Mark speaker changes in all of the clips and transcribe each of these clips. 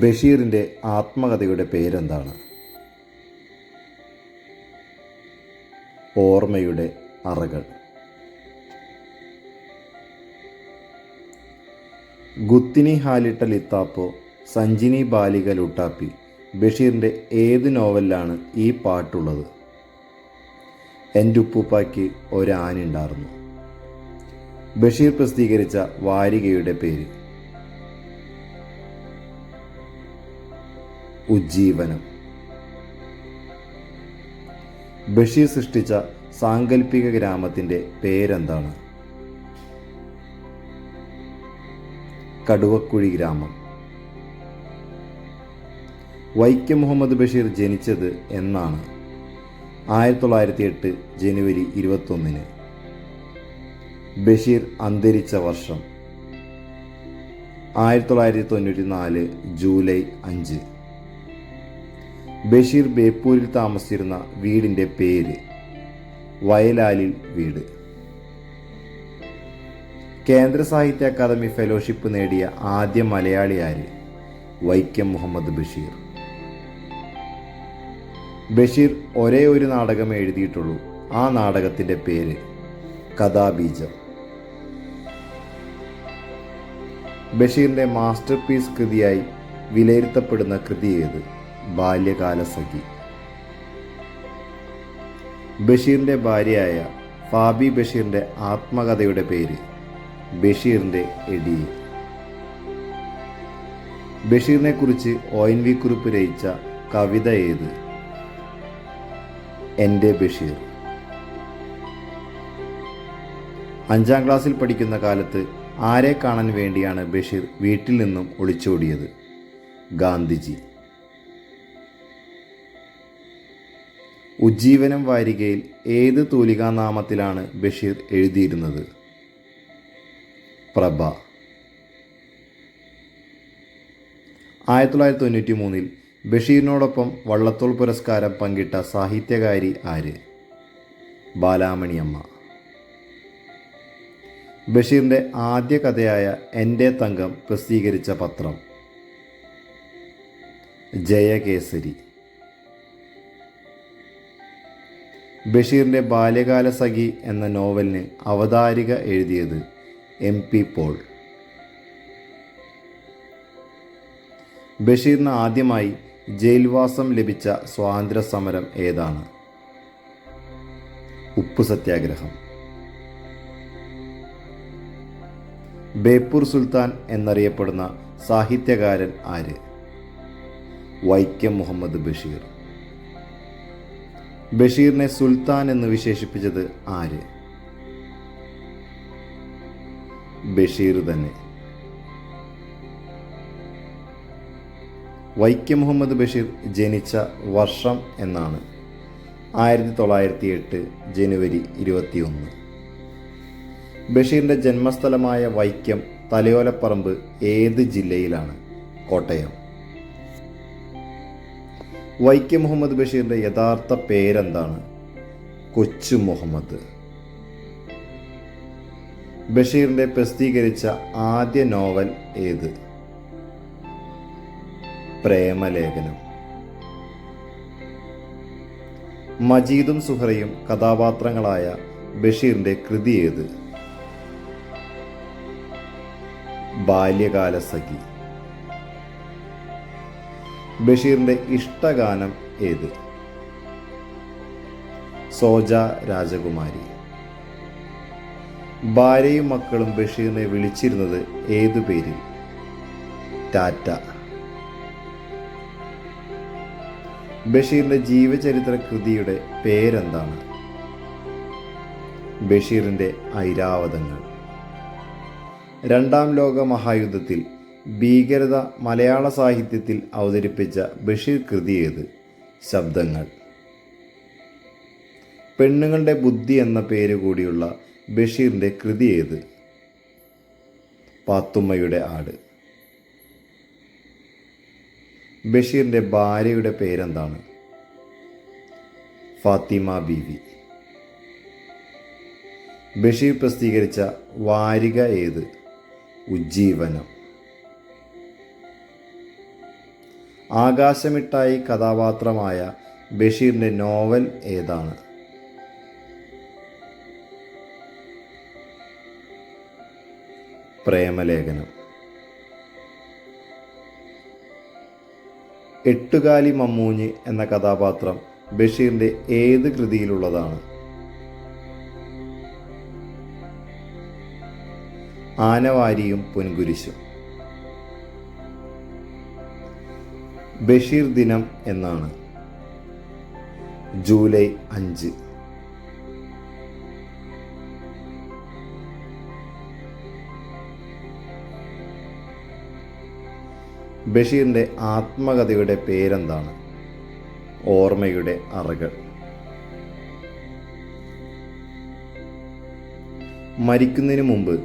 Speaker 1: ബഷീറിന്റെ ആത്മകഥയുടെ പേരെന്താണ്? ഓർമ്മയുടെ അറകൾ. ഗുത്തിനി ഹാലിട്ട ലിത്താപ്പോ സഞ്ജിനി ബാലിക ലുട്ടാപ്പി ബഷീറിന്റെ ഏത് നോവലിലാണ് ഈ പാട്ടുള്ളത്? എന്റെ ഉപ്പൂപ്പായ്ക്ക് ഒരാനുണ്ടായിരുന്നു ബഷീർ പ്രസിദ്ധീകരിച്ച വാരികയുടെ പേര്. ഉജ്ജീവനം. ബഷീർ സൃഷ്ടിച്ച സാങ്കല്പിക ഗ്രാമത്തിന്റെ പേരെന്താണ്? കടുവക്കുഴി ഗ്രാമം. വൈക്കം മുഹമ്മദ് ബഷീർ ജനിച്ചത് എന്നാണ് ആയിരത്തി തൊള്ളായിരത്തി എട്ട് ജനുവരി ഇരുപത്തൊന്നിന്. ബഷീർ അന്തരിച്ച വർഷം ആയിരത്തി തൊള്ളായിരത്തി തൊണ്ണൂറ്റി നാല് ജൂലൈ അഞ്ച്. ബഷീർ ബേപ്പൂരിൽ താമസിച്ചിരുന്ന വീടിന്റെ പേര് വയലാലിൽ വീട്. കേന്ദ്ര സാഹിത്യ അക്കാദമി ഫെലോഷിപ്പ് നേടിയ ആദ്യ മലയാളിയാര് വൈക്കം മുഹമ്മദ് ബഷീർ. ബഷീർ ഒരേ ഒരു നാടകം എഴുതിയിട്ടുള്ളൂ. ആ നാടകത്തിന്റെ പേര് കഥാബീജം. ബഷീറിന്റെ മാസ്റ്റർ പീസ് കൃതിയായി വിലയിരുത്തപ്പെടുന്ന കൃതി ഏത്? ബാല്യകാല സഖി ബഷീറിന്റെ ഭാര്യയായ ഫാബി ബഷീറിന്റെ ആത്മകഥയുടെ പേര് ബഷീറിന്റെ എടി. ബഷീറിനെ കുറിച്ച് ഒ എൻ വി കുറിപ്പ് രചിച്ച കവിത ഏത്? എന്റെ ബഷീർ. അഞ്ചാം ക്ലാസ്സിൽ പഠിക്കുന്ന കാലത്ത് ആരെ കാണാൻ വേണ്ടിയാണ് ബഷീർ വീട്ടിൽ നിന്നും ഒളിച്ചോടിയത്? ഗാന്ധിജി. ഉജ്ജീവനം വാരികയിൽ ഏത് തൂലികാനാമത്തിലാണ് ബഷീർ എഴുതിയിരുന്നത്? പ്രഭ. ആയിരത്തി തൊള്ളായിരത്തി തൊണ്ണൂറ്റി മൂന്നിൽ ബഷീറിനോടൊപ്പം വള്ളത്തോൾ പുരസ്കാരം പങ്കിട്ട സാഹിത്യകാരി ആര്? ബാലാമണിയമ്മ. ബഷീറിന്റെ ആദ്യ കഥയായ എന്റെ തങ്കം പ്രസിദ്ധീകരിച്ച പത്രം. ജയകേസരി. ബഷീറിന്റെ ബാല്യകാല സഖി എന്ന നോവലിന് അവതാരിക എഴുതിയത് എം പി പോൾ. ബഷീറിന് ആദ്യമായി ജയിൽവാസം ലഭിച്ച സ്വാതന്ത്ര്യ സമരം ഏതാണ്? ഉപ്പു സത്യാഗ്രഹം. ബേപ്പൂർ സുൽത്താൻ എന്നറിയപ്പെടുന്ന സാഹിത്യകാരൻ ആര്? വൈക്കം മുഹമ്മദ് ബഷീർ. ബഷീറിനെ സുൽത്താൻ എന്ന് വിശേഷിപ്പിച്ചത് ആര്? ബഷീർ തന്നെ. വൈക്കം മുഹമ്മദ് ബഷീർ ജനിച്ച വർഷം എന്നാണ്. ആയിരത്തി തൊള്ളായിരത്തി എട്ട് ജനുവരി ഇരുപത്തിയൊന്ന്. ബഷീറിന്റെ ജന്മസ്ഥലമായ വൈക്കം തലയോലപ്പറമ്പ് ഏത് ജില്ലയിലാണ്? കോട്ടയം. വൈക്കം മുഹമ്മദ് ബഷീറിന്റെ യഥാർത്ഥ പേരെന്താണ്? കൊച്ചു മുഹമ്മദ്. ബഷീറിന്റെ പ്രസിദ്ധീകരിച്ച ആദ്യ നോവൽ ഏത്? പ്രേമലേഖനം. മജീദും സുഹറയും കഥാപാത്രങ്ങളായ ബഷീറിന്റെ കൃതി ഏത്? ബാല്യകാല സഖി ബഷീറിന്റെ ഇഷ്ടഗാനം ഏത്? സോജ രാജകുമാരി. ഭാര്യയും മക്കളും ബഷീറിനെ വിളിച്ചിരുന്നത് ഏതു പേരിൽ? ടാറ്റ. ബഷീറിന്റെ ജീവചരിത്ര കൃതിയുടെ പേരെന്താണ്? ബഷീറിന്റെ ഐരാവതങ്ങൾ. രണ്ടാം ലോക മഹായുദ്ധത്തിൽ ഭീകരത മലയാള സാഹിത്യത്തിൽ അവതരിപ്പിച്ച ബഷീർ കൃതി ഏത്? ശബ്ദങ്ങൾ. പെണ്ണുങ്ങളുടെ ബുദ്ധി എന്ന പേര് കൂടിയുള്ള ബഷീറിന്റെ കൃതി ഏത്? പാത്തുമ്മയുടെ ആട്. ബഷീറിന്റെ ഭാര്യയുടെ പേരെന്താണ്? ഫാത്തിമ ബീവി. ബഷീർ പ്രസിദ്ധീകരിച്ച വാരിക ഏത്? ഉജ്ജീവനം. ആകാശമിട്ടായി കഥാപാത്രമായ ബഷീറിന്റെ നോവൽ ഏതാണ്? പ്രേമലേഖനം. എട്ടുകാലി മമ്മൂഞ്ഞ് എന്ന കഥാപാത്രം ബഷീറിന്റെ ഏത് കൃതിയിലുള്ളതാണ്? ആനവാരിയും പൊൻകുരിശും. ബഷീർ ദിനം എന്നാണ്. ജൂലൈ അഞ്ച്. ബഷീറിന്റെ ആത്മകഥയുടെ പേരെന്താണ്? ഓർമ്മയുടെ അറകൾ. മരിക്കുന്നതിന് മുമ്പ്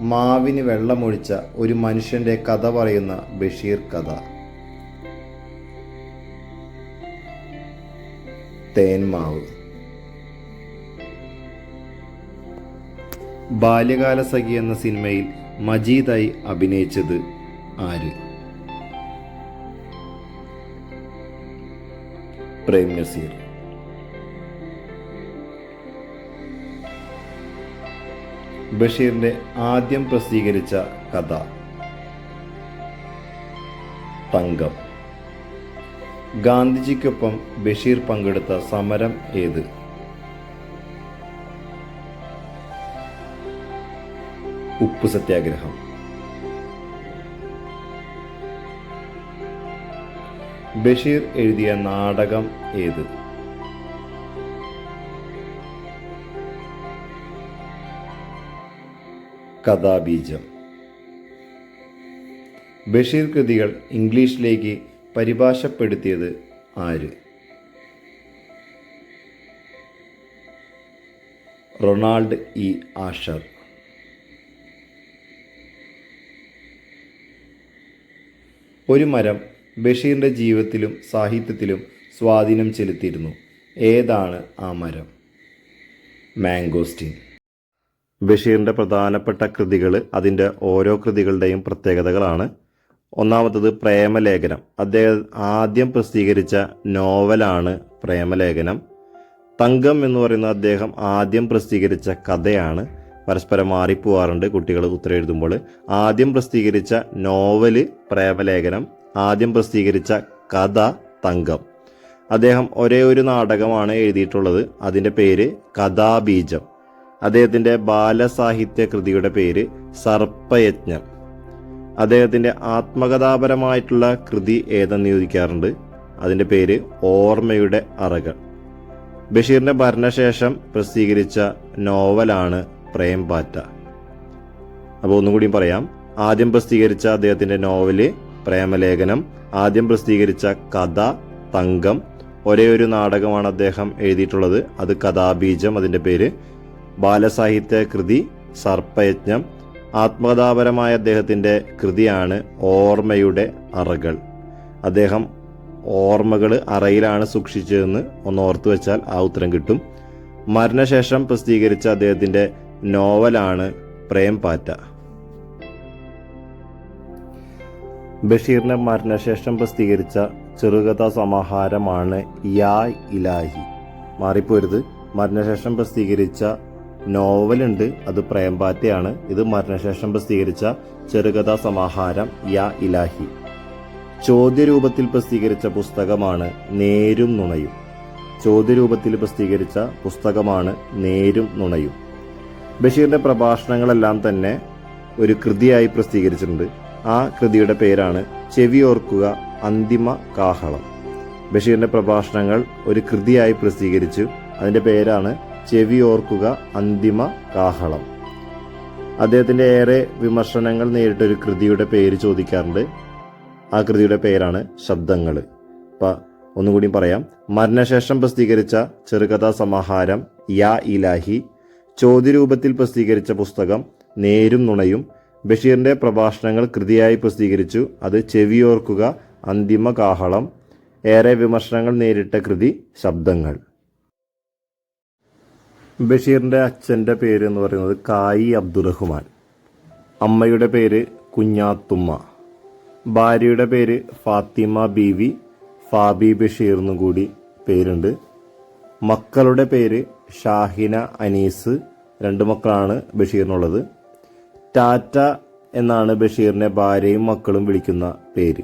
Speaker 1: മാവിന് വെള്ളമൊഴിച്ച ഒരു മനുഷ്യന്റെ കഥ പറയുന്ന ബഷീർ കഥ. തേന്മാവ് ബാല്യകാല സഖി എന്ന സിനിമയിൽ മജീദായി അഭിനയിച്ചത് ആര്? പ്രേം നസീർ. ബഷീറിന്റെ ആദ്യം പ്രസിദ്ധീകരിച്ച കഥ തങ്കം. ഗാന്ധിജിക്കൊപ്പം ബഷീർ പങ്കെടുത്ത സമരം ഏത്? ഉപ്പ് സത്യാഗ്രഹം. ബഷീർ എഴുതിയ നാടകം ഏത്? കഥാബീജം. ബഷീർ കൃതികൾ ഇംഗ്ലീഷിലേക്ക് പരിഭാഷപ്പെടുത്തിയത് ആര്? Ronald E Asher. ഒരു മരം ബഷീറിന്റെ ജീവിതത്തിലും സാഹിത്യത്തിലും സ്വാധീനം ചെലുത്തിയിരുന്നു. ഏതാണ് ആ മരം? മാംഗോസ്റ്റിൻ ബഷീറിന്റെ പ്രധാനപ്പെട്ട കൃതികൾ അതിന്റെ ഓരോ കൃതികളുടെയും പ്രത്യേകതകളാണ്. ഒന്നാമത്തത് പ്രേമലേഖനം. അദ്ദേഹം ആദ്യം പ്രസിദ്ധീകരിച്ച നോവലാണ് പ്രേമലേഖനം. തങ്കം എന്ന് പറയുന്ന അദ്ദേഹം ആദ്യം പ്രസിദ്ധീകരിച്ച കഥയാണ്. പരസ്പരം മാറിപ്പോവാറുണ്ട് കുട്ടികൾ ഉത്തരം എഴുതുമ്പോൾ ആദ്യം പ്രസിദ്ധീകരിച്ച നോവൽ പ്രേമലേഖനം ആദ്യം പ്രസിദ്ധീകരിച്ച കഥ തങ്കം. അദ്ദേഹം ഒരേ ഒരു നാടകമാണ് എഴുതിയിട്ടുള്ളത്. അതിന്റെ പേര് കഥാബീജം. അദ്ദേഹത്തിന്റെ ബാലസാഹിത്യ കൃതിയുടെ പേര് സർപ്പയജ്ഞം. അദ്ദേഹത്തിന്റെ ആത്മകഥാപരമായിട്ടുള്ള കൃതി ഏതെന്ന് ചോദിക്കാറുണ്ട്. അതിന്റെ പേര് ഓർമ്മയുടെ അറകൾ. ബഷീറിന്റെ ഭരണശേഷം പ്രസിദ്ധീകരിച്ച നോവലാണ് പ്രേം പാറ്റ അപ്പോൾ ഒന്നും കൂടിയും പറയാം. ആദ്യം പ്രസിദ്ധീകരിച്ച അദ്ദേഹത്തിന്റെ നോവൽ പ്രേമലേഖനം ആദ്യം പ്രസിദ്ധീകരിച്ച കഥ തങ്കം ഒരേ ഒരു നാടകമാണ് അദ്ദേഹം എഴുതിയിട്ടുള്ളത്. അത് കഥാബീജം അതിന്റെ പേര് ബാലസാഹിത്യ കൃതി സർപ്പയജ്ഞം ആത്മകഥാപരമായ അദ്ദേഹത്തിന്റെ കൃതിയാണ് ഓർമ്മയുടെ അറകൾ. അദ്ദേഹം ഓർമ്മകൾ അറയിലാണ് സൂക്ഷിച്ചതെന്ന് ഒന്ന് ഓർത്തു വെച്ചാൽ ആ ഉത്തരം കിട്ടും. മരണശേഷം പ്രസിദ്ധീകരിച്ച അദ്ദേഹത്തിന്റെ നോവലാണ് പ്രേം പാറ്റ. ബഷീറിന്റെ മരണശേഷം പ്രസിദ്ധീകരിച്ച ചെറുകഥാ സമാഹാരമാണ് യാ ഇലാഹി. മാറിപ്പോരുത്. മരണശേഷം പ്രസിദ്ധീകരിച്ച നോവലുണ്ട്. അത് പ്രേംപാറ്റയാണ് ഇത് മരണശേഷം പ്രസിദ്ധീകരിച്ച ചെറുകഥാ സമാഹാരം യാ ഇലാഹി. ചോദ്യരൂപത്തിൽ പ്രസിദ്ധീകരിച്ച പുസ്തകമാണ് നേരും നുണയും. ചോദ്യരൂപത്തിൽ പ്രസിദ്ധീകരിച്ച പുസ്തകമാണ് നേരും നുണയും. ബഷീറിന്റെ പ്രഭാഷണങ്ങളെല്ലാം തന്നെ ഒരു കൃതിയായി പ്രസിദ്ധീകരിച്ചിട്ടുണ്ട്. ആ കൃതിയുടെ പേരാണ് ചെവിയോർക്കുക അന്തിമ കാഹളം. ബഷീറിന്റെ പ്രഭാഷണങ്ങൾ ഒരു കൃതിയായി പ്രസിദ്ധീകരിച്ചു. അതിന്റെ പേരാണ് ചെവിയോർക്കുക അന്തിമ കാഹളം. അദ്ദേഹത്തിന്റെ ഏറെ വിമർശനങ്ങൾ നേരിട്ട ഒരു കൃതിയുടെ പേര് ചോദിക്കാറുണ്ട്. ആ കൃതിയുടെ പേരാണ് ശബ്ദങ്ങൾ അപ്പം ഒന്നുകൂടി പറയാം. മരണശേഷം പ്രസിദ്ധീകരിച്ച ചെറുകഥാ സമാഹാരം യാ ഇലാഹി ചോദ്യരൂപത്തിൽ പ്രസിദ്ധീകരിച്ച പുസ്തകം നേരും നുണയും ബഷീറിന്റെ പ്രഭാഷണങ്ങൾ കൃതിയായി പ്രസിദ്ധീകരിച്ചു. അത് ചെവിയോർക്കുക അന്തിമ കാഹളം ഏറെ വിമർശനങ്ങൾ നേരിട്ട കൃതി ശബ്ദങ്ങൾ. ബഷീറിന്റെ അച്ഛന്റെ പേര് എന്ന് പറയുന്നത് കായി അബ്ദുറഹ്മാൻ. അമ്മയുടെ പേര് കുഞ്ഞാത്തുമ്മ. ഭാര്യയുടെ പേര് ഫാത്തിമ ബീവി ഫാബി ബഷീർ എന്നും കൂടി പേരുണ്ട്. മക്കളുടെ പേര് ഷാഹിന അനീസ് രണ്ട് മക്കളാണ് ബഷീറിനുള്ളത്. ടാറ്റ എന്നാണ് ബഷീറിനെ ഭാര്യയും മക്കളും വിളിക്കുന്ന പേര്.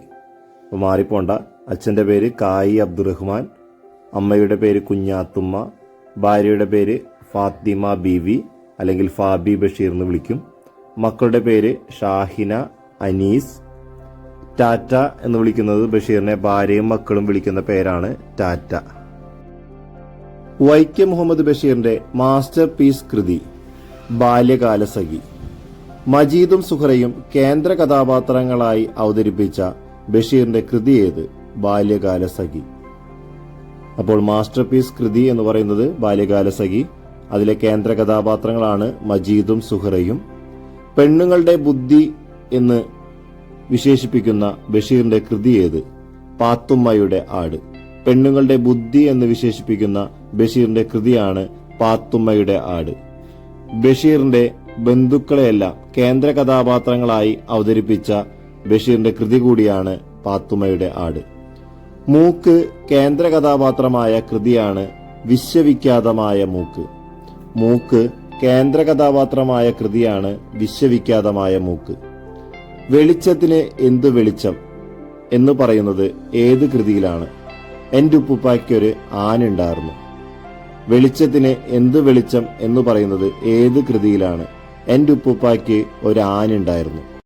Speaker 1: അപ്പോൾ മാറിപ്പോണ്ട. അച്ഛന്റെ പേര് കായി അബ്ദുറഹ്മാൻ അമ്മയുടെ പേര് കുഞ്ഞാത്തുമ്മ ഭാര്യയുടെ പേര് ഫാത്തിമ ബീവി അല്ലെങ്കിൽ ഫാബി ബഷീർ എന്ന് വിളിക്കും. മക്കളുടെ പേര് ഷാഹിന അനീസ്. ടാറ്റ എന്ന് വിളിക്കുന്നത് ബഷീറിനെ ഭാര്യയും മക്കളും വിളിക്കുന്ന പേരാണ് ടാറ്റ. വൈക്കം മുഹമ്മദ് ബഷീറിന്റെ മാസ്റ്റർ പീസ് കൃതി ബാല്യകാലസഖി മജീദും സുഹറയും കേന്ദ്ര കഥാപാത്രങ്ങളായി അവതരിപ്പിച്ച ബഷീറിന്റെ കൃതി ഏത്? ബാല്യകാലസഖി അപ്പോൾ മാസ്റ്റർ പീസ് കൃതി എന്ന് പറയുന്നത് ബാല്യകാലസഖി അതിലെ കേന്ദ്ര കഥാപാത്രങ്ങളാണ് മജീദും സുഹറയും. പെണ്ണുങ്ങളുടെ ബുദ്ധി എന്ന് വിശേഷിപ്പിക്കുന്ന ബഷീറിന്റെ കൃതി ഏത്? പാത്തുമ്മയുടെ ആട്. പെണ്ണുങ്ങളുടെ ബുദ്ധി എന്ന് വിശേഷിപ്പിക്കുന്ന ബഷീറിന്റെ കൃതിയാണ് പാത്തുമ്മയുടെ ആട്. ബഷീറിന്റെ ബന്ധുക്കളെയെല്ലാം കേന്ദ്ര കഥാപാത്രങ്ങളായി അവതരിപ്പിച്ച ബഷീറിന്റെ കൃതി കൂടിയാണ് പാത്തുമ്മയുടെ ആട്. മൂക്ക് കേന്ദ്ര കഥാപാത്രമായ കൃതിയാണ് വിശ്വവിഖ്യാതമായ മൂക്ക്. മൂക്ക് കേന്ദ്ര കഥാപാത്രമായ കൃതിയാണ് വിശ്വവിഖ്യാതമായ മൂക്ക്. വെളിച്ചത്തിന് എന്തു വെളിച്ചം എന്ന് പറയുന്നത് ഏത് കൃതിയിലാണ്? എന്റെ ഉപ്പുപ്പായ്ക്കൊരു ആനുണ്ടായിരുന്നു വെളിച്ചത്തിന് എന്ത് വെളിച്ചം എന്ന് പറയുന്നത് ഏത് കൃതിയിലാണ്? എന്റെ ഉപ്പുപ്പായ്ക്ക് ഒരു ആനുണ്ടായിരുന്നു